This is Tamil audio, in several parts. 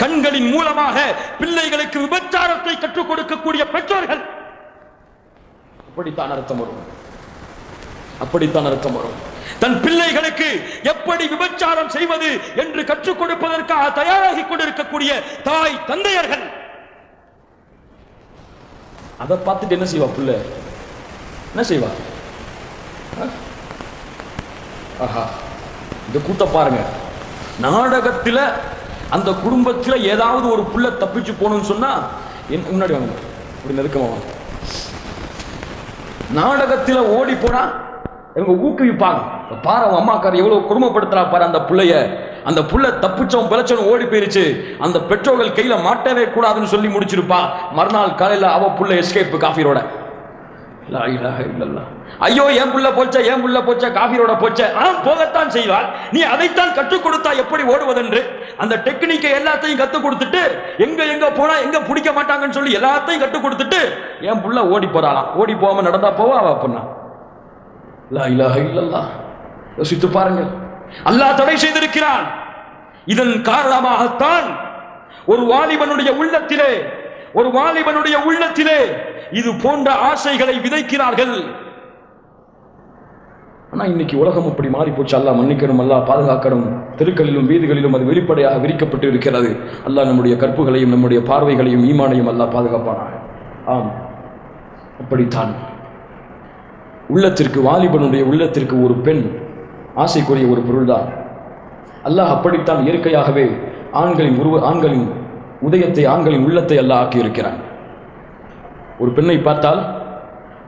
கண்களின் மூலமாக பிள்ளைகளுக்கு விபச்சாரத்தை கற்றுக் கொடுக்கக்கூடிய பெற்றோர்கள் அப்படித்தான் அர்த்தம் வரும். அப்படித்தான் அர்த்தம் வரும். தன் பிள்ளைகளுக்கு எப்படி விபச்சாரம் செய்வது என்று கற்றுக் கொடுப்பதற்காக தயாராகி கொண்டிருக்கக்கூடிய தாய் தந்தையர்கள். அதை பார்த்துட்டு என்ன செய்வா புள்ள? என்ன செய்வா? ஆஹா. இந்த கூத்த பாருங்க. நாடகத்துல அந்த குடும்பத்தில் ஏதாவது ஒரு புள்ள தப்பிச்சு போகணும்னு சொன்னா என்ன- முன்னாடி வாங்க. இப்படி நெருக்கமா வாங்க. நாடகத்தில் ஓடி போனா இவங்க ஊக்குவிப்பாங்க. பாரு அவன் எவ்வளவு குடும்பப்படுத்துறா பாரு அந்த பிள்ளைய. அந்த புள்ள தப்பிச்சவன் பிழைச்சவன் ஓடி போயிருச்சு. அந்த பெற்றோர்கள் கையில மாட்டவே கூடாதுன்னு சொல்லி முடிச்சிருப்பா. மறுநாள் காலையில அவ புள்ள எஸ்கேப் காஃபிரோட ஐயோ என் புள்ள போச்ச என் புள்ள போச்ச காஃபியோட போச்ச. ஆம் போகத்தான் செய்வாள். நீ அதைத்தான் கற்றுக் கொடுத்தா எப்படி ஓடுவதென்று? அந்த டெக்னிக்கை எல்லாத்தையும் கற்றுக் கொடுத்துட்டு எங்க எங்க போனா எங்க பிடிக்க மாட்டாங்கன்னு சொல்லி எல்லாத்தையும் கற்றுக் கொடுத்துட்டு என் புள்ள ஓடி போறாளாம். ஓடி போகாம நடந்தா போவா அவ பொண்ணா? லா இலாஹ இல்லல்லா யோசித்து பாருங்கள். அல்லாஹ் தடை செய்திருக்கிறான். இதன் காரணமாகத்தான் ஒரு வாலிபனுடைய உள்ளத்திலே ஒரு வாலிபனுடைய உள்ளத்திலே இது போன்ற ஆசைகளை விதைக்கிறார்கள். ஆனா இன்னைக்கு உலகம் அப்படி மாறி போச்சு. அல்லாஹ் மன்னிக்கணும் அல்லா பாதுகாக்கணும். தெருக்களிலும் வீதிகளிலும் அது வெளிப்படையாக விரிக்கப்பட்டு இருக்கிறது. அல்லாஹ் நம்முடைய கற்புகளையும் நம்முடைய பார்வைகளையும் ஈமானையும் அல்லாஹ் பாதுகாப்பானாக. ஆம். அப்படித்தான். உள்ளத்திற்கு வாலிபனுடைய உள்ளத்திற்கு ஒரு பெண் ஆசைக்குரிய ஒரு பொருள்தான். அல்லாஹ் அப்படித்தான் இயற்கையாகவே ஆண்களின் உருவ ஆண்களின் உதயத்தை ஆண்களின் உள்ளத்தை அல்லாஹ் ஆக்கியிருக்கிறான். ஒரு பெண்ணை பார்த்தால்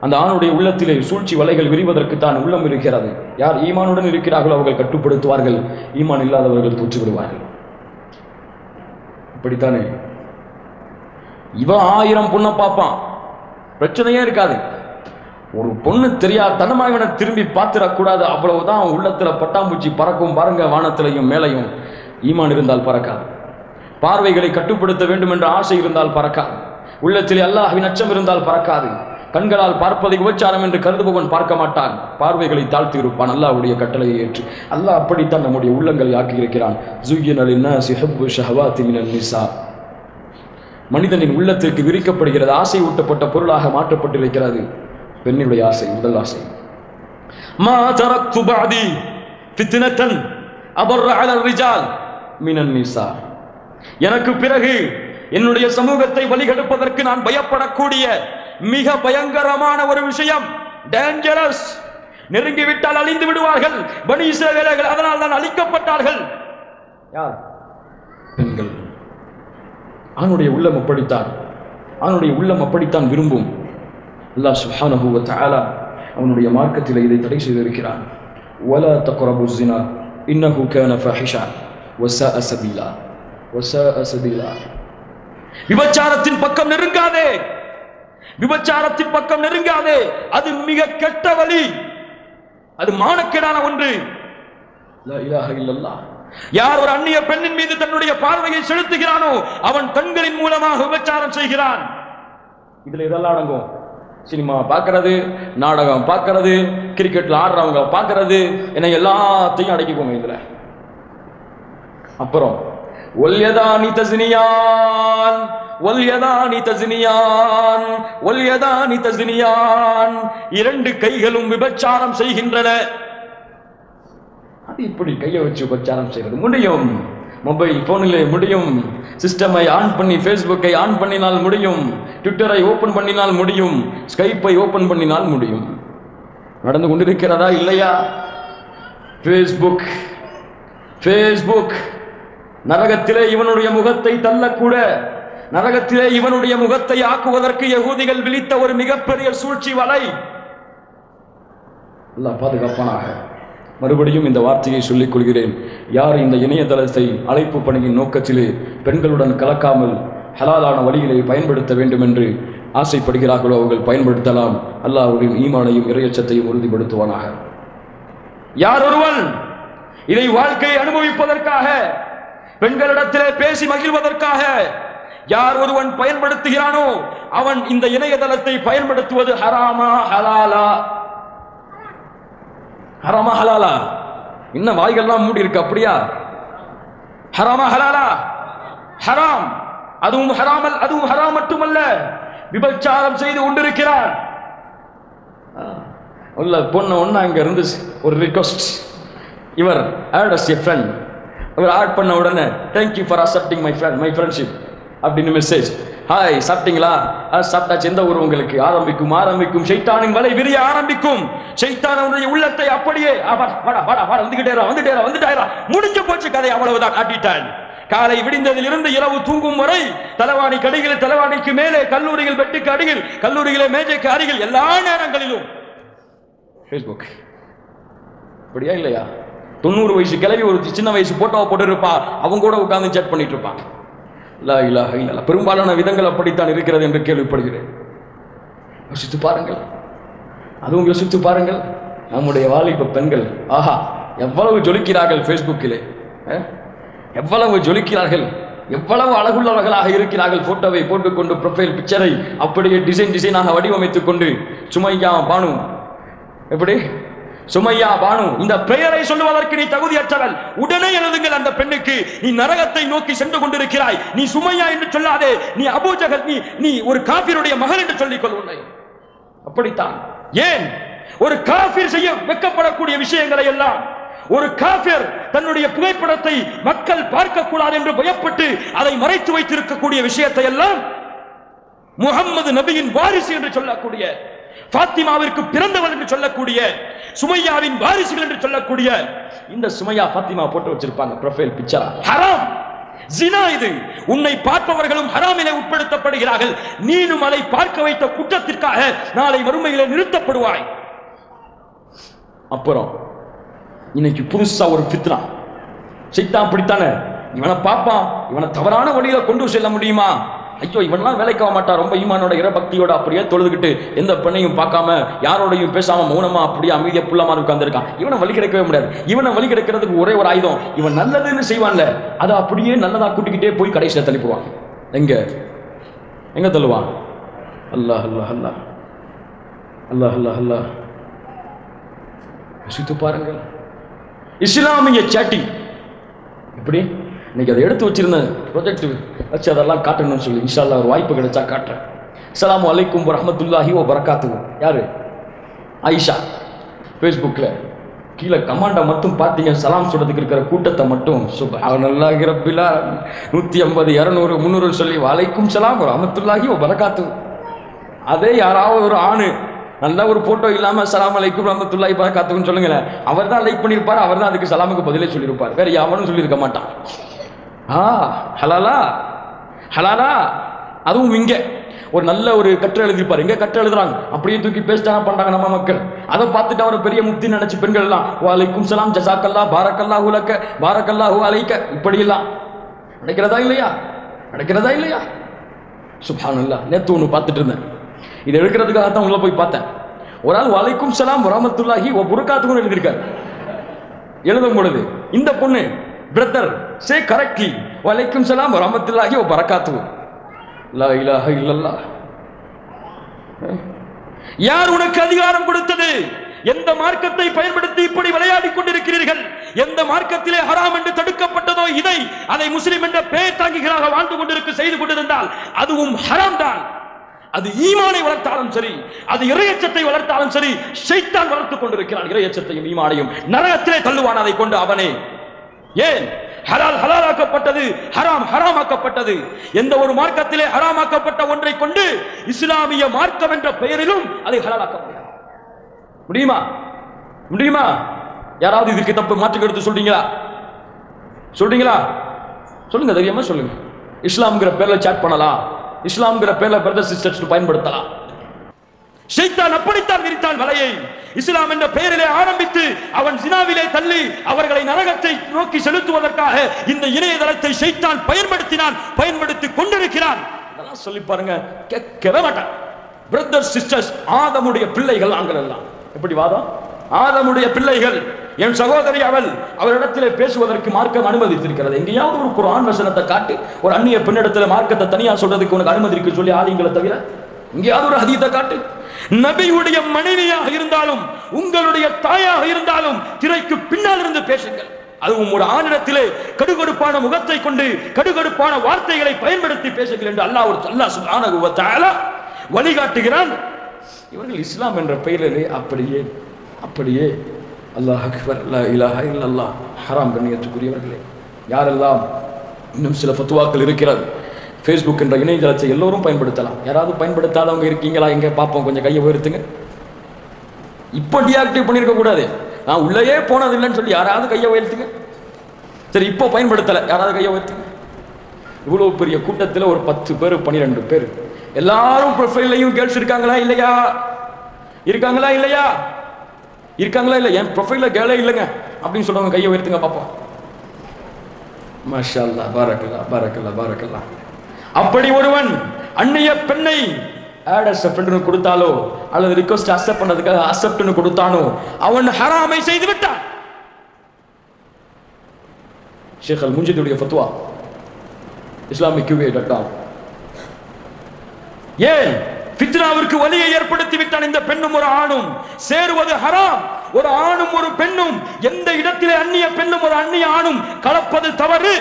அந்த ஆணுடைய உள்ளத்திலே சூழ்ச்சி வலைகள் விரிவதற்கு தான் உள்ளம் இருக்கிறது. யார் ஈமானுடன் இருக்கிறார்களோ அவர்கள் கட்டுப்படுத்துவார்கள். ஈமான் இல்லாதவர்கள் தூச்சி விடுவார்கள் இப்படித்தானே? இவன் ஆயிரம் பொண்ணை பார்ப்பான். பிரச்சனையே இருக்காது. ஒரு பொண்ணு தெரியாது தனமா இவனை திரும்பி பார்த்திடக்கூடாது. அவ்வளவுதான் அவன் உள்ளத்துல பட்டாம்பூச்சி பறக்கும். பாருங்க வானத்திலையும் மேலையும். ஈமான் இருந்தால் பறக்காது. பார்வைகளை கட்டுப்படுத்த வேண்டும் என்ற ஆசை இருந்தால் பறக்காது. உள்ளத்தில் அல்லாஹின் அச்சம் இருந்தால் பறக்காது. கண்களால் பார்ப்பதை உபச்சாரம் என்று கருதுபவன் பார்க்க மாட்டான். பார்வைகளை தாழ்த்தி இருப்பான். அல்லாஹ்வுடைய கட்டளையை ஏற்று. அல்லாஹ் அப்படித்தான் நம்முடைய உள்ளங்களை ஆக்கியிருக்கிறான் மனிதனின் உள்ளத்திற்கு விரிக்கப்படுகிறது. ஆசை ஊட்டப்பட்ட பொருளாக மாற்றப்பட்டிருக்கிறது. பெண்ணுடைய ஆசை முதல் ஆசை. மா தரக்து பஅதி ஃபித்னத்தன் அபர்ர அலல் ரிஜால் மினன் நிசா. எனக்கு பிறகு என்னுடைய சமூகத்தை வழிகெடுப்பதற்கு நான் பயப்படக்கூடிய மிக பயங்கரமான ஒரு விஷயம். டேஞ்சரஸ் நெருங்கி விட்டால் அழிந்து விடுவார்கள். பனி இஸ்ரவேலர்கள் அதனால் தான் அழிக்கப்பட்டார்கள். யார்? பெண்கள். ஆணுடைய உள்ளம் அப்படித்தான். ஆணுடைய உள்ளம் அப்படித்தான் விரும்பும். அல்லாஹ் சுப்ஹானஹு வ தஆலா அவனுடைய மார்க்கத்தில் இதை தடை செய்திருக்கிறான். வலா தக்ரபு ஸினா இன்னஹு கான ஃபாஹிஷா வஸாஅ சபீலா வஸாஅ சபீலா. விபச்சாரத்தின் பக்கம் நெருங்காதே. விபச்சாரத்தின் பக்கம் நெருங்காதே. அது மிக கெட்ட வழி. அது மானக்கேடான ஒன்று. யார் ஒரு அந்நிய பெண்ணின் மீது தன்னுடைய பார்வையை செலுத்துகிறானோ அவன் கண்களின் மூலமாக விபச்சாரம் செய்கிறான். இதுல இதெல்லாம் அடங்கும்? சினிமா பார்க்கறது நாடகம் பார்க்கறது கிரிக்கெட்ல ஆடுறவங்க பார்க்கறது என எல்லாத்தையும் அடக்கிக்கோங்க இதுல. அப்புறம் ஒல்யதானி தஸ்னியான் ஒல்யதானி தஸ்னியான் ஒல்யதானி தஸ்னியான் இரண்டு கைகளும் விபச்சாரம் செய்கின்றன. அது இப்படி கையை வச்சு உபச்சாரம் செய்கிறது முடியும். மொபைல் போனில் முடியும். சிஸ்டமை ஆன் பண்ணி ஃபேஸ்புக்கை ஆன் பண்ணினால் முடியும். ட்விட்டரை ஓப்பன் பண்ணினால் முடியும். ஸ்கைப்பை ஓப்பன் பண்ணினால் முடியும். நடந்து கொண்டிருக்கிறதா இல்லையா? ஃபேஸ்புக் ஃபேஸ்புக் நரகத்திலே இவனுடைய முகத்தை தள்ளக்கூட நரகத்திலே இவனுடைய முகத்தை ஆக்குவதற்கு யகூதிகள் விழித்த ஒரு மிகப்பெரிய சூழ்ச்சி வலை. அல்லாஹ் பாதுகாப்பானாக. மறுபடியும் இந்த வார்த்தையை சொல்லிக் கொள்கிறேன். யார் இந்த இணையதளத்தை அழைப்பு பணியின் நோக்கத்திலே பெண்களுடன் கலக்காமல் ஹலாலான வழியிலே பயன்படுத்த வேண்டும் என்று ஆசைப்படுகிறார்களோ அவர்கள் பயன்படுத்தலாம். அல்லாஹ் அவர்களின் ஈமானையும் இறையச்சத்தையும் உறுதிப்படுத்துவானாக. யார் ஒருவன் இதை வாழ்க்கையை அனுபவிப்பதற்காக பெண்களிடத்திலே பேசி மகிழ்வதற்காக யார் ஒருவன் பயன்படுத்துகிறானோ அவன் இந்த இணையதளத்தை பயன்படுத்துவது ஹராமா ஹலாலா. ஹராமா ஹலாலா. இன்னும் வாய்கள்லாம் மூடி இருக்கு அப்படியா? ஹராமா ஹலாலா. ஹராம். அதுவும் ஹராமல் அதுவும் ஹராம் மட்டுமல்ல. விபச்சாரம் செய்து கொண்டிருக்கிறார். உள்ள பொண்ணு ஒன்று அங்க இருந்து ஒரு ரிக்வஸ்ட் இவர் ஆட் அஸ் எ ஃப்ரெண்ட் இவர் ஆட் பண்ண உடனே thank you for accepting my friend my friendship அப்படின்னு மெசேஜ் ஹாய் சாப்பிட்டீங்களா? ஆ, சாப்பிட்டாச்சு. எந்த ஊர் உங்களுக்கு? ஆரம்பிக்கும் ஆரம்பிக்கும். சைத்தானின் வலை விரிய ஆரம்பிக்கும். ஷைத்தான் உள்ளத்தை அப்படியே வந்துகிட்டேரா வந்துட்டேரா வந்துட்டாரா முடிஞ்சு போச்சு கதை அவ்வளவுதான் காட்டிட்டான் காலை விடிந்ததில் இருந்து இரவு தூங்கும் வரை தலைவாணி கடிகள் தலைவாணிக்கு மேலே கல்லூரிகள் பெட்டுக்கு அடியில் கல்லூரிகளே மேஜைக்கு அருகில் எல்லா நேரங்களிலும். ஃபேஸ்புக் அப்படியா இல்லையா? தொண்ணூறு வயசு கிளவி ஒரு சின்ன வயசு போட்டோவை போட்டுருப்பா. அவங்க கூட உட்காந்து சேட் பண்ணிட்டு இருப்பான் லா இல்லா இல்லல்லா பெரும்பாலான விதங்கள் அப்படித்தான் இருக்கிறது என்று கேள்விப்படுகிறேன். யோசித்து பாருங்கள். அதுவும் யோசித்து பாருங்கள். நம்முடைய வாலிப பெண்கள் ஆஹா எவ்வளவு ஜொலிக்கிறார்கள் ஃபேஸ்புக்கிலே எவ்வளவு ஜொலிக்கிறார்கள்? எவ்வளவு அழகுள்ளவர்களாக இருக்கிறார்கள்? போட்டோவை போட்டுக்கொண்டு ப்ரொஃபைல் பிக்சரை அப்படியே டிசைன் டிசைனாக வடிவமைத்துக் கொண்டு சுமையா பானு எப்படி? சுமையா பானு இந்த பெயரை சொல்லுவதற்கு நீ தகுதியற்றவள். உடனே எழுதுங்கள் அந்த பெண்ணுக்கு நீ நரகத்தை நோக்கி சென்று கொண்டிருக்கிறாய். நீ சுமையா என்று சொல்லாதே. நீ அபூஜகல் நீ நீ ஒரு காபிருடைய மகள் என்று சொல்லிக் கொள் உன்னை. அப்படித்தான். ஏன்? ஒரு காபிர் செய்ய வெக்கப்படக்கூடிய விஷயங்களை எல்லாம் ஒரு காபிர் தன்னுடைய புகைப்படத்தை மக்கள் பார்க்க கூடாது என்று பயப்பட்டு அதை மறைத்து வைத்திருக்கக்கூடிய விஷயத்தை எல்லாம் முகம்மது நபியின் வாரிசு என்று சொல்லக்கூடிய பாத்திமாவிற்கு பிறந்தவள் என்று சொல்லக்கூடிய சுமையாவின் வாரிசுகள் என்று சொல்லக்கூடிய இந்த சுமையா பாத்திமா போட்டு வச்சிருப்பாங்க ப்ரொஃபைல் பிக்சரா ஹராம்! ஜினா இது. உன்னை பார்ப்பவர்களும் ஹராமிலே உட்படுத்தப்படுகிறார்கள். நீனும் அதை பார்க்க வைத்த குற்றத்திற்காக நாளை வறுமையிலே நிறுத்தப்படுவாய். அப்புறம் இன்னைக்கு புதுசா ஒரு ஃபித்னா. சைத்தான் அப்படித்தானே இவனை பார்ப்பான். இவனை தவறான வழியில கொண்டு செல்ல முடியுமா? ஐயோ இவன்லாம் வேலைக்கு ஆக மாட்டான் ரொம்ப ஈமானோட இரபக்தியோட அப்படியே தொழுதுகிட்டு எந்த பெண்ணையும் பார்க்காம யாரோடையும் பேசாம மௌனமா அப்படியே அமைதியா புள்ளமா உட்காந்துருக்கான் இவனை வழி கிடைக்கவே முடியாது. இவனை வழி கிடைக்கிறதுக்கு ஒரே ஒரு ஆயுதம் இவன் நல்லதுன்னு செய்வான்ல அதை அப்படியே நல்லதா கூட்டிக்கிட்டே போய் கடைசியில் தள்ளிப்புவான். எங்க? எங்க தள்ளுவான்? அல்லாஹ் அல்லாஹ் அல்லாஹ். அல்லாஹ் அல்லாஹ் அல்லாஹ். யோசித்து பாருங்கள். இஸ்லாமிய சாட்டி எப்படி? இன்னைக்கு அதை எடுத்து வச்சிருந்தேன் ப்ரொஜெக்ட் வச்சு அதெல்லாம் காட்டணும்னு சொல்லி இன்ஷால்லா ஒரு வாய்ப்பு கிடைச்சா காட்டுறேன். அஸ்ஸலாமு அலைக்கும் ரஹமத்துல்லாஹி ஓ பரக்காத்துஹு யாரு? ஆயிஷா. ஃபேஸ்புக்கில் கீழே கமாண்டை மட்டும் பார்த்தீங்க சலாம் சொல்கிறதுக்கு இருக்கிற கூட்டத்தை மட்டும் சுப நல்லா இருக்கிறப்பிலா நூற்றி ஐம்பது இரநூறு முந்நூறு சொல்லி வலைக்கும் சலாம் வரஹ்மத்துல்லாஹி ஓ பரக்காத்து அதே யாராவது ஒரு ஆணு நல்ல ஒரு ஃபோட்டோ இல்லாமல் சலாம் அலைக்கும் ரஹமத்துல்லாஹி பரக்காத்துக்குன்னு சொல்லுங்களேன். அவர் தான் லைக் பண்ணியிருப்பார் அவர் தான் அதுக்கு சலாமுக்கு பதிலே சொல்லியிருப்பார். வேறு யாவனும் சொல்லியிருக்க மாட்டான். ஆ ஹலாலா ஹலாலா. அதுவும் இங்கே. ஒரு நல்ல ஒரு கற்று எழுதியிருப்பார். எங்க கற்று எழுதுறாங்க. அப்படியே தூக்கி பேஸ்டாக பண்றாங்க நம்ம மக்கள். அதை பார்த்துட்டு அவர் பெரிய முக்தி நினைச்சு பெண்கள் எல்லாம் வாலைக்கும் சலாம் ஜசாக்கல்லா பாரக்கல்லா உலக்க பாரக்கல்லா ஹு அலைக்க. இப்படியெல்லாம். நடக்கிறதா இல்லையா? நடக்கிறதா இல்லையா? சுப்ஹானல்லா. நேத்து ஒன்று பார்த்துட்டு இருந்தேன். இது எடுக்கிறதுக்காக தான் உள்ள போய் பார்த்தேன். ஒரு ஆள் வலைக்கும் சலாம் வரமத்துல்லாஹி ஒ புறக்காத்துக்கும் எழுதியிருக்காரு. எழுதும் பொழுது இந்த பொண்ணு பிரதர் சே கரெக்ட்லி வலைக்கும் சலாம் வரமத்துல்லாஹி ஓ பரக்காத்து லா இலாஹ இல்லல்லா யார் உனக்கு அதிகாரம் கொடுத்தது? எந்த மார்க்கத்தை பயன்படுத்தி இப்படி விளையாடிக் கொண்டிருக்கிறீர்கள்? எந்த மார்க்கத்திலே ஹராம் என்று தடுக்கப்பட்டதோ இதை அதை முஸ்லிம் என்ற பெயர் தாங்கிகளாக வாழ்ந்து கொண்டிருக்க செய்து கொண்டிருந்தால் அதுவும் ஹராம் தான். அது ஈமானை வளர்த்தாலும் சரி அது இறையச்சத்தை வளர்த்தாலும் சரி ஷைத்தான் வளர்த்துக் கொண்டிருக்கிறான் இறையச்சத்தையும் ஈமானையும். நரகத்திலே தள்ளுவான் அதை கொண்டு அவனே. ஏன்? ஹலால் ஹலாலாக்கப்பட்டது ஹராம் ஹராமாக்கப்பட்டது. எந்த ஒரு மார்க்கத்திலே ஹராமாக்கப்பட்ட ஒன்றை கொண்டு இஸ்லாமிய மார்க்கம் என்ற பெயரிலும் அதை ஹலாலாக்க முடியாது முடியுமா? முடியுமா? யாராவது இதுக்கு தப்பு மாற்று எடுத்து சொல்றீங்களா? சொல்றீங்களா? சொல்லுங்க தைரியமா சொல்லுங்க. இஸ்லாம்ங்கிற பேர்ல சாட் பண்ணலாம். இஸ்லாம்ங்கிற பேர்ல பிரதர் சிஸ்டர்ஸ் பயன்படுத்தலாம். ஷைத்தான் அப்படித்தான் விரித்தான் வலையை. இஸ்லாம் என்ற பெயரிலே ஆரம்பித்து அவன் சினாவிலே தள்ளி அவர்களை நரகத்தை நோக்கி செலுத்துவதற்காக இந்த இணையதளத்தை ஷைத்தான் பயன்படுத்தினான் பயன்படுத்தி கொண்டிருக்கிறான். இதெல்லாம் சொல்லி பாருங்க கேட்கவே மாட்டான். பிரதர் சிஸ்டர்ஸ் ஆதமுடைய பிள்ளைகள் நாங்கள் எல்லாம். எப்படி வாதம் ஆதமுடைய பிள்ளைகள் என் சகோதரி அவள் அவரிடத்திலே பேசுவதற்கு மார்க்கம் அனுமதித்திருக்கிறது. எங்கேயாவது ஒரு குரான் வசனத்தை காட்டு ஒரு அந்நிய பெண்ணிடத்தில் மார்க்கத்தை தனியா சொல்றதுக்கு உனக்கு அனுமதி சொல்லி ஆதிங்களை தவிர எங்கேயாவது ஒரு அதிகத்தை காட்டு. நபியுடைய மனைவியாக இருந்தாலும் உங்களுடைய தாயாக இருந்தாலும் திரைக்கு பின்னால் இருந்து பேசுங்கள். அதுவும் ஒரு ஆணிடத்திலே கடுகடுப்பான முகத்தை கொண்டு கடுகடுப்பான வார்த்தைகளை பயன்படுத்தி பேசுங்கள் என்று அல்லாஹ் ஒரு அல்லாஹ் சுப்ஹானஹு வழிகாட்டுகிறான். இவர்கள் இஸ்லாம் என்ற பெயரிலே அப்படியே அப்படியே அல்லாஹ் அக்பர் அல்லா இலாஹ இல்லல்லாஹ் ஹராம் கண்ணியத்துக்குரியவர்களே. யாரெல்லாம் இன்னும் சில ஃபத்துவாக்கள் இருக்கிறது ஃபேஸ்புக் என்ற இணையதளத்தை எல்லோரும் பயன்படுத்தலாம். யாராவது பயன்படுத்தாதவங்க இருக்கீங்களா? எங்கே பார்ப்போம். கொஞ்சம் கையை உயர்த்துங்க. இப்போ டிஆக்டிவ் பண்ணியிருக்க கூடாது. நான் உள்ளேயே போனது இல்லைன்னு சொல்லி யாராவது கையை உயர்த்துங்க. சரி இப்போ பயன்படுத்தலை. யாராவது கையை உயர்த்துங்க. இவ்வளோ பெரிய கூட்டத்தில் ஒரு பத்து பேர் பன்னிரெண்டு பேர். எல்லாரும் ப்ரொஃபைல்லையும் கேர்ள்ஸ் இருக்காங்களா இல்லையா? இருக்காங்களா இல்லையா? இருக்காங்களா இல்லை என் ப்ரொஃபைலில் கேளே இல்லைங்க. அப்படின்னு சொல்லுவாங்க கையை உயர்த்துங்க பார்ப்போம். மாஷா அல்லா பாரக்கல்லா பாரக்கல்லா பாரக்கல்லா. அப்படி ஒருவன் அந்நிய பெண்ணை ஆட் அஸ் கொடுத்தாலோ அல்லது ரிக்வஸ்ட் அக்செப்ட் பண்ணதுக்காக அக்செப்ட்னு கொடுத்தானோ அவன் ஹராமை செய்து விட்டான். ஷேக் அல் முஞ்சிதுடைய ஃபத்வா இஸ்லாமிக் கியூஏ டாட் ஏன்? ஃபித்னாவிற்கு வலியை ஏற்படுத்தி விட்டான் இந்த பெண்ணும் ஒரு ஆணும். சேருவது ஹராம். ஒரு ஆணும் ஒரு பெண்ணும் எந்த இடத்திலே அந்நிய பெண்ணும் ஒரு அந்நிய ஆணும் கலப்பது தவறு.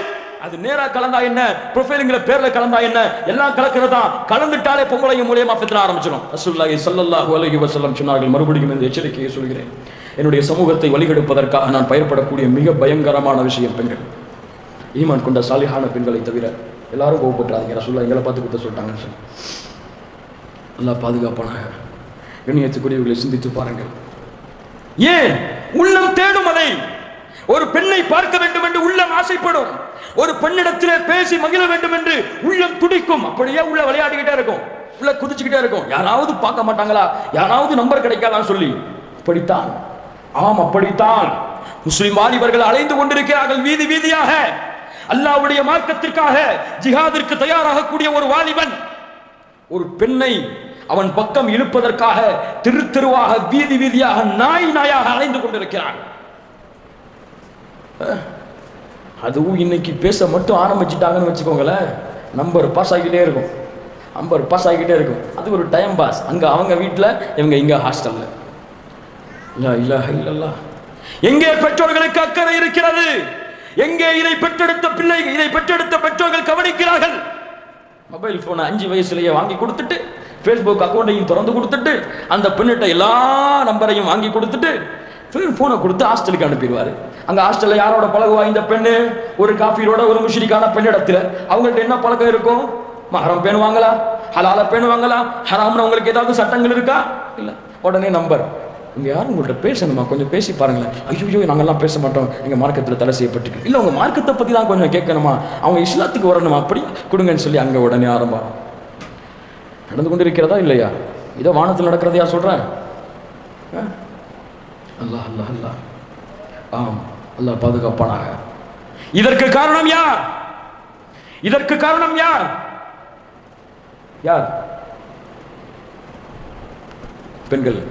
அது நேரா கலந்தா என்ன? ப்ரொஃபைலுங்கிற பேர்ல கலந்தா என்ன? எல்லாம் கலக்கிறதா கலந்துட்டாலே பொங்கலையும் மூலியமா பெற்ற ஆரம்பிச்சிடும். ரசூலுல்லாஹி சல்லல்லாஹு அலைஹி வஸல்லம் சொன்னார்கள் மறுபடியும் இந்த எச்சரிக்கையை சொல்கிறேன். என்னுடைய சமூகத்தை வழிகெடுப்பதற்காக நான் பயன்படக்கூடிய மிக பயங்கரமான விஷயம் பெண்கள். ஈமான் கொண்ட சாலிஹான பெண்களை தவிர எல்லாரும் கோவப்பட்டுறாதீங்க. ரசூல்லா எங்களை பார்த்து கொடுத்த சொல்லிட்டாங்கன்னு சொல்லி. நல்லா பாதுகாப்பான கண்ணியத்துக்குரியவர்களை சிந்தித்து பாருங்கள். ஏன்? உள்ளம் தேடும் அதை. ஒரு பெண்ணை பார்க்க வேண்டும் என்று உள்ளம் ஆசைப்படும். ஒரு பெண்ணிடத்திலே பேசி மகிழ வேண்டும் என்று உள்ளம் துடிக்கும். அப்படியே உள்ள விளையாடிக்கிட்டே இருக்கும். உள்ள குதிச்சுக்கிட்டே இருக்கும். யாராவது பார்க்க மாட்டாங்களா? யாராவது நம்பர் கிடைக்காதான்னு சொல்லி. அப்படித்தான். ஆம் அப்படித்தான். முஸ்லிம் வாலிபர்கள் அலைந்து கொண்டிருக்கிறார்கள் வீதி வீதியாக. அல்லாஹ்வுடைய மார்க்கத்திற்காக ஜிஹாதிற்கு தயாராகக்கூடிய ஒரு வாலிபன். ஒரு பெண்ணை அவன் பக்கம் இழுப்பதற்காக திரு திருவாக வீதி வீதியாக நாய் நாயாக அலைந்து கொண்டிருக்கிறான். அதுவும் இன்னைக்கு பேச மட்டும் ஆரம்பிச்சிட்டாங்கன்னு வச்சுக்கோங்களேன். நம்பர் பாஸ் ஆகிக்கிட்டே இருக்கும். நம்பர் பாஸ் ஆகிக்கிட்டே இருக்கும். அது ஒரு டைம் பாஸ் அங்கே அவங்க வீட்டில் இவங்க இங்கே ஹாஸ்டலில் லா. இல்லை இல்லல்லாஹ். எங்கே பெற்றோர்களுக்கு அக்கறை இருக்கிறது? எங்கே இதை பெற்றெடுத்த பிள்ளை இதை பெற்றெடுத்த பெற்றோர்கள் கவனிக்கிறார்கள்? மொபைல் ஃபோனை அஞ்சு வயசுலேயே வாங்கி கொடுத்துட்டு ஃபேஸ்புக் அக்கௌண்ட்டையும் திறந்து கொடுத்துட்டு அந்த பெண்ணிட்ட எல்லா நம்பரையும் வாங்கி கொடுத்துட்டு ஃபோனை கொடுத்து ஹாஸ்டலுக்கு அனுப்பிடுவாரு. அங்கே ஹாஸ்டலில் யாரோட பழகுவா? இந்த பெண்ணு ஒரு காஃபியோட ஒரு முஷ்ரிக்கான பெண்ணிடத்துல அவங்கள்ட்ட என்ன பழக்கம் இருக்கும்? மகரம் பெண் வாங்கலாம் ஹலால பேணுவாங்களா ஹராம்னு உங்களுக்கு ஏதாவது சட்டங்கள் இருக்கா? இல்லை. உடனே நம்பர் இங்கே யாரும் உங்கள்கிட்ட பேசணுமா? கொஞ்சம் பேசி பாருங்களேன். ஐயோ நாங்கள்லாம் பேச மாட்டோம். எங்கள் மார்க்கத்தில் தடை செய்யப்பட்டிருக்கு. இல்லை உங்கள் மார்க்கத்தை பற்றி தான் கொஞ்சம் கேட்கணுமா? அவங்க இஸ்லாத்துக்கு வரணுமா? அப்படி கொடுங்கன்னு சொல்லி அங்கே உடனே ஆரம்பம். நடந்து கொண்டு இருக்கிறதா இல்லையா? இதோ வானத்தில் நடக்கிறதையா சொல்கிறேன் ஆ? அல்லாஹ் அல்லாஹ் அல்லாஹ். ஆம் அல்லாஹ் பாதுகாப்பானாக. இதற்கு காரணம் யார்? இதற்கு காரணம் யார்? யார்? பெண்கள்.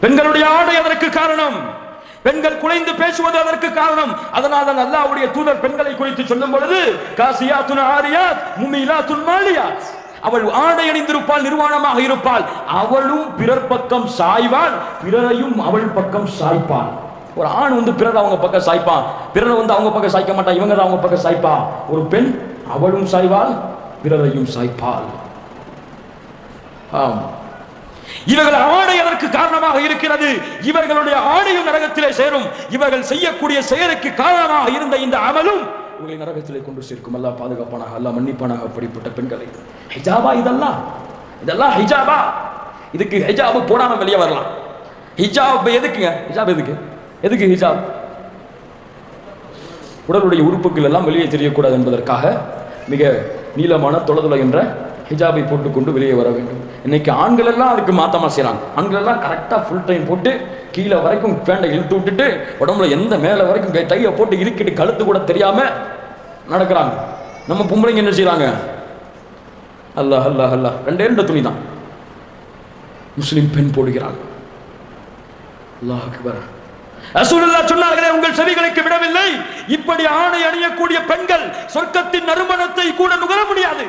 பெண்களுடைய ஆடை அதற்கு காரணம். பெண்கள் குலைந்து பேசுவது அதற்கு காரணம். அதனால் தான் அல்லாஹ்வுடைய தூதர் பெண்களை குறித்து சொல்லும் பொழுது காசியா காசியாத்துன் ஆரியாத் முமிலாத்துன் மாலியாத். அவள் ஆடை அணிந்திருப்பாள் நிர்வாணமாக இருப்பாள். அவளும் பிறர் பக்கம் சாய்வாள் பிறரையும் அவள் பக்கம் சாய்ப்பாள். ஒரு ஆண் வந்து பிறர் அவங்க பக்கம் சாய்ப்பான் பிறரை வந்து அவங்க பக்கம் சாய்க்க மாட்டான் இவங்க தான் அவங்க பக்கம் சாய்ப்பா. ஒரு பெண் அவளும் சாய்வாள் பிறரையும் சாய்ப்பாள். ஆம். இவர்கள் ஆடை அதற்கு காரணமாக இருக்கிறது. இவர்களுடைய ஆடையும் நரகத்திலே சேரும். இவர்கள் செய்யக்கூடிய செயலுக்கு காரணமாக இருந்த இந்த அமலும் உங்களை நரகத்திலே கொண்டு சேர்க்கும். அல்லா பாதுகாப்பானாக அல்லா மன்னிப்பானாக அப்படிப்பட்ட பெண்களை. ஹிஜாபா இதெல்லாம் இதெல்லாம் ஹிஜாபா? இதுக்கு ஹிஜாபு போடாம வெளியே வரலாம். ஹிஜாப் எதுக்குங்க? ஹிஜாப் எதுக்கு? எதுக்கு ஹிஜாப்? உடலுடைய உறுப்புகள் எல்லாம் வெளியே தெரியக்கூடாது என்பதற்காக மிக நீளமான தொலைதொலை என்ற ஹிஜாபை போட்டுக்கொண்டு வெளியே வர வேண்டும். இன்னைக்கு ஆண்கள் எல்லாம் அதுக்கு மாத்தமா செய்யறாங்க ஆண்கள் எல்லாம் கரெக்டா ஃபுல் டைம் போட்டு கீழே வரைக்கும் பேண்டை இழுத்து விட்டுட்டு உடம்புல எந்த மேலே வரைக்கும் கையை போட்டு இறுக்கிட்டு கழுத்து கூட தெரியாம நடக்கிறாங்க. நம்ம பொம்பளைங்க என்ன செய்யறாங்க அல்லாஹ் அல்லாஹ் அல்லாஹ். ரெண்டே ரெண்டு துணி தான் முஸ்லீம் பெண் போடுகிறாங்க. அல்லாஹ் அக்பர். ரசூலுல்லாஹ் சொன்னார்களே உங்கள் செவிகளுக்கு விடவில்லை. இப்படி ஆணை அணியக்கூடிய பெண்கள் சொர்க்கத்தின் நறுமணத்தை கூட நுகர முடியாது.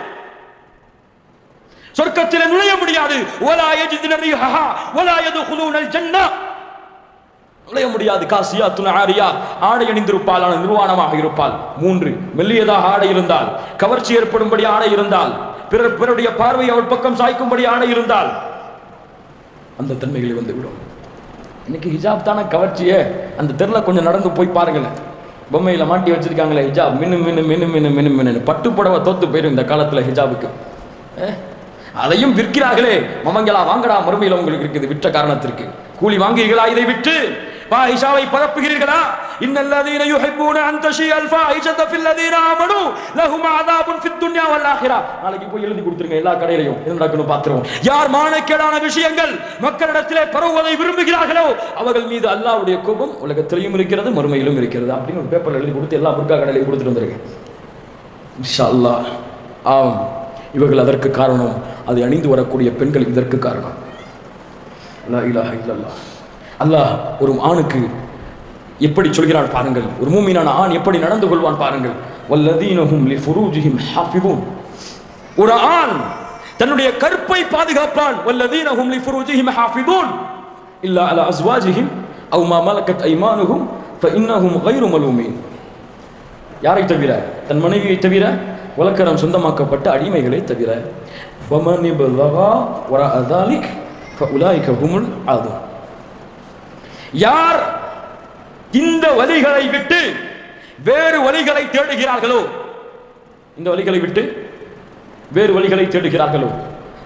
சொர்க்கத்தில் நுழைய முடியாது. ஒலா யஜிதுன ரிஹஹா ஒலா யதுகுலூனல் ஜன்னah நுழைய முடியாது. காசியா துணாரியா ஆடை அணிந்திருப்பாள் ஆனால் நிர்வாணமாக இருப்பாள். மூன்று மெல்லியதாக ஆடை இருந்தால் கவர்ச்சி ஏற்படும்படி ஆடை இருந்தால் பிறர் பிறருடைய பார்வை அவள் பக்கம் சாய்க்கும்படி ஆடை இருந்தால் அந்த தன்மைகளை வந்து விடும் இன்னைக்கு ஹிஜாப் தானே கவர்ச்சியே. அந்த தெருல கொஞ்சம் நடந்து போய் பாருங்களேன். பொம்மையில மாட்டி வச்சிருக்காங்களே ஹிஜாப். மின்னு மின்னு மின்னு மின்னு மின்னு மின்னு. பட்டு புடவை தோத்து போயிடும் இந்த காலத்துல ஹிஜாபுக்கு. அதையும் விற்கிறார்களே. மமங்களா வாங்கடா மறுமையில் உங்களுக்கு இருக்குது. விற்ற காரணத்திற்கு. கூலி வாங்குகிறீர்களா? இதை விட்டு பாயிஷாவை பரப்புகிறீர்களா? இன்னல்லதீன யுஹிப்பூன அன் தஷியல் ஃபாஹிஷத ஃபில்லதீன ஆமனு லஹும் அதாபுன் ஃபித் துன்யா வல் ஆখিরা நாளைக்கு போய் எழுதி கொடுத்துருங்க எல்லா கடையிலையும். என்ன நடக்குன்னு பார்த்துருவோம். யார் மானக்கேடான விஷயங்கள் மக்களிடத்திலே பரவுவதை விரும்புகிறார்களோ அவர்கள் மீது அல்லாஹ்வுடைய கோபம் உலகத்திலையும் இருக்கிறது மறுமையிலும் இருக்கிறது. அப்படின்னு ஒரு பேப்பர் எழுதி கொடுத்து எல்லா புர்கா கடையிலையும் கொடுத்துட்டு வந்திருக்கேன். இன்ஷா அல்லாஹ் ஆம். இவர்கள் அதற்கு காரணம். அதை அணிந்து வரக்கூடிய பெண்கள் இதற்கு காரணம். லா இலாஹ இல்லல்லாஹ். அல்லாஹ் ஒரு ஆணுக்கு எப்படி சொல்கிறான் பாருங்கள். ஒரு மூமீனான ஆண் எப்படி நடந்து கொள்வான் பாருங்கள். வல்லதீனஹும் லி ஃபுரூஜிஹிம் ஹாஃபிபூன் ஒரு ஆண் தன்னுடைய கற்பை பாதுகாப்பான். வல்லதீனஹும் லி ஃபுரூஜிஹிம் ஹாஃபிபூன் இல்லா அலா அஸ்வாஜிஹிம் அவ் மா மலக்கத் ஐமானுஹும் ஃபஇன்னஹும் கைரு மலூமீன். யாரை தவிர? தன் மனைவியை தவிர? உலக்கரம் சொந்தமாக்கப்பட்ட அடிமைகளை தவிர. ஃபமனிபலகா வர அதாலிக் ஃபஉலாயிக ஹுமுல் ஆதும். யார் இந்த வழிகளை விட்டு வேறு வழிகளை தேடுகிறார்களோ? இந்த வழிகளை விட்டு வேறு வழிகளை தேடுகிறார்களோ?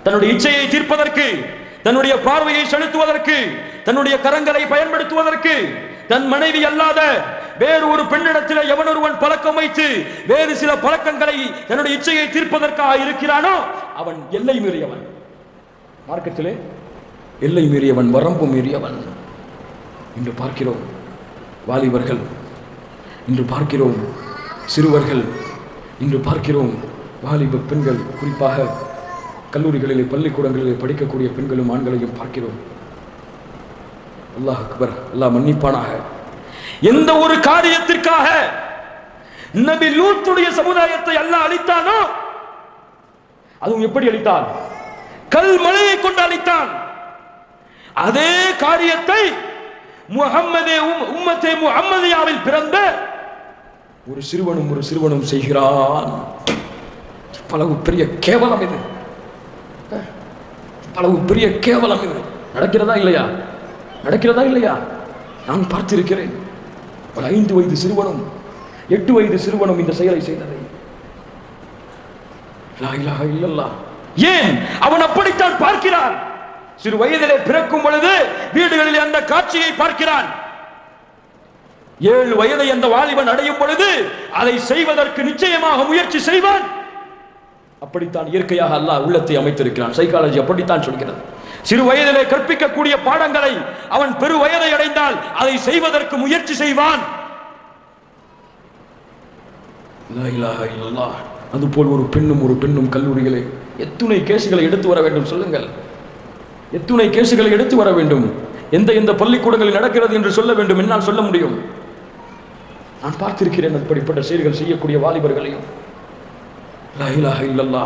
தன்னுடைய இச்சையை தீர்ப்பதற்கு தன்னுடைய பார்வையை செலுத்துவதற்கு தன்னுடைய கரங்களை பயன்படுத்துவதற்கு தன் மனைவி அல்லாத வேறு ஒரு பெண்ணிடத்தில் எவன் ஒருவன் பழக்கம் வைத்து வேறு சில பழக்கங்களை தன்னுடைய இச்சையை தீர்ப்பதற்காக இருக்கிறானோ? அவன் எல்லை மீறியவன். மார்க்கத்திலே எல்லை மீறியவன் வரம்பு மீறியவன். இன்று பார்க்கிறோம் வாலிபர்கள். இன்று பார்க்கிறோம் சிறுவர்கள். இன்று பார்க்கிறோம் வாலிப பெண்கள். குறிப்பாக கல்லூரிகளிலே பள்ளிக்கூடங்களிலே படிக்கக்கூடிய பெண்களும் ஆண்களையும் பார்க்கிறோம். அல்லாஹ் அக்பர் அல்லாஹ் மன்னிப்பானாக. எந்த ஒரு காரியத்திற்காக நபி லூத்துடைய சமுதாயத்தை அல்லாஹ் அளித்தானோ அதுவும் எப்படி அளித்தான் கல் மலையை கொண்டு அளித்தான் அதே காரியத்தை முஹம்மதே உம்- உம்மத்தே முஹம்மதியாவில் பிறந்த ஒரு சிறுவனும் ஒரு சிறுவனும் செய்கிறான். பலவு பெரிய கேவலம் இது. பலவு பெரிய கேவலம் இது. நடக்கிறதா இல்லையா? நடக்கிறதா இல்லையா? நான் பார்த்திருக்கிறேன். ஒரு ஐந்து வயது சிறுவனும் எட்டு வயது சிறுவனும் இந்த செயலை செய்ததை. லா ஏன்? அவன் அப்படித்தான் பார்க்கிறான். சிறு வயதிலே பிறக்கும் பொழுது வீடுகளில் அந்த காட்சியை பார்க்கிறான். ஏழு வயதை அந்த வாலிபன் அடையும் பொழுது அதை செய்வதற்கு நிச்சயமாக முயற்சி செய்வான். அப்படித்தான் இயற்கையாக அல்லாஹ் உள்ளத்தை அமைத்திருக்கிறான். சைக்காலஜி அப்படித்தான் சொல்கிறது. சிறு வயதிலே கற்பிக்கக்கூடிய பாடங்களை அவன் பெரு வயதை அடைந்தால் அதை செய்வதற்கு முயற்சி செய்வான். அது போல் அதுபோல் ஒரு பெண்ணும் ஒரு பெண்ணும் கல்லூரிகளே எத்துணை கேசுகளை எடுத்து வர வேண்டும். சொல்லுங்கள். எத்துணை கேசுகளை எடுத்து வர வேண்டும். எந்த எந்த பள்ளிக்கூடங்களில் நடக்கிறது என்று சொல்ல வேண்டும் என்னால் சொல்ல முடியும். நான் பார்த்திருக்கிறேன் அப்படிப்பட்ட செயல்கள் செய்யக்கூடிய வாலிபர்களையும். லா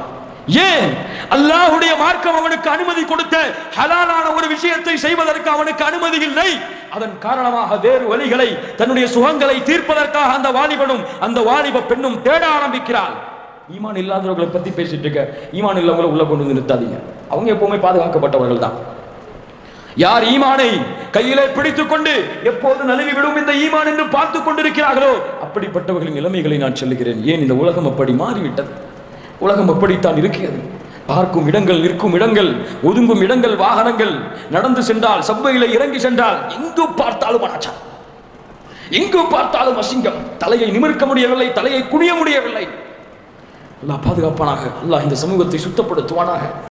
ஏன்? அல்லாஹுடைய மார்க்கம் அவனுக்கு அனுமதி கொடுத்த ஹலாலான ஒரு விஷயத்தை செய்வதற்கு அவனுக்கு அனுமதி இல்லை. அதன் காரணமாக வேறு வழிகளை தன்னுடைய சுகங்களை தீர்ப்பதற்காக அந்த வாலிபனும் அந்த வாலிப பெண்ணும் தேட ஆரம்பிக்கிறாள். ஈமான் இல்லாதவர்களை பத்தி பேசிட்டு இருக்க. ஈமான் இல்லாமல் உள்ள கொண்டு வந்து நிறுத்தாதீங்க. அவங்க எப்பவுமே பாதுகாக்கப்பட்டவர்கள் தான் யார் ஈமானை கையிலே பிடித்துக் கொண்டு எப்போது நழுவி விடும் இந்த ஈமான் என்று பார்த்து கொண்டிருக்கிறார்களோ அப்படிப்பட்டவர்களின் நிலைமைகளை நான் சொல்லுகிறேன். ஏன் இந்த உலகம் அப்படி மாறிவிட்டது? உலகம் அப்படித்தான் இருக்கிறது. பார்க்கும் இடங்கள் நிற்கும் இடங்கள் ஒதுங்கும் இடங்கள் வாகனங்கள் நடந்து சென்றால் சபையில இறங்கி சென்றால் எங்கு பார்த்தாலும் அனாச்சாரம். எங்கு பார்த்தாலும் அசிங்கம். தலையை நிமிர்க்க முடியவில்லை தலையை குனிய முடியவில்லை. அல்லாஹ் பாதுகாப்பானாக அல்லாஹ் இந்த சமூகத்தை சுத்தப்படுத்துவானாக.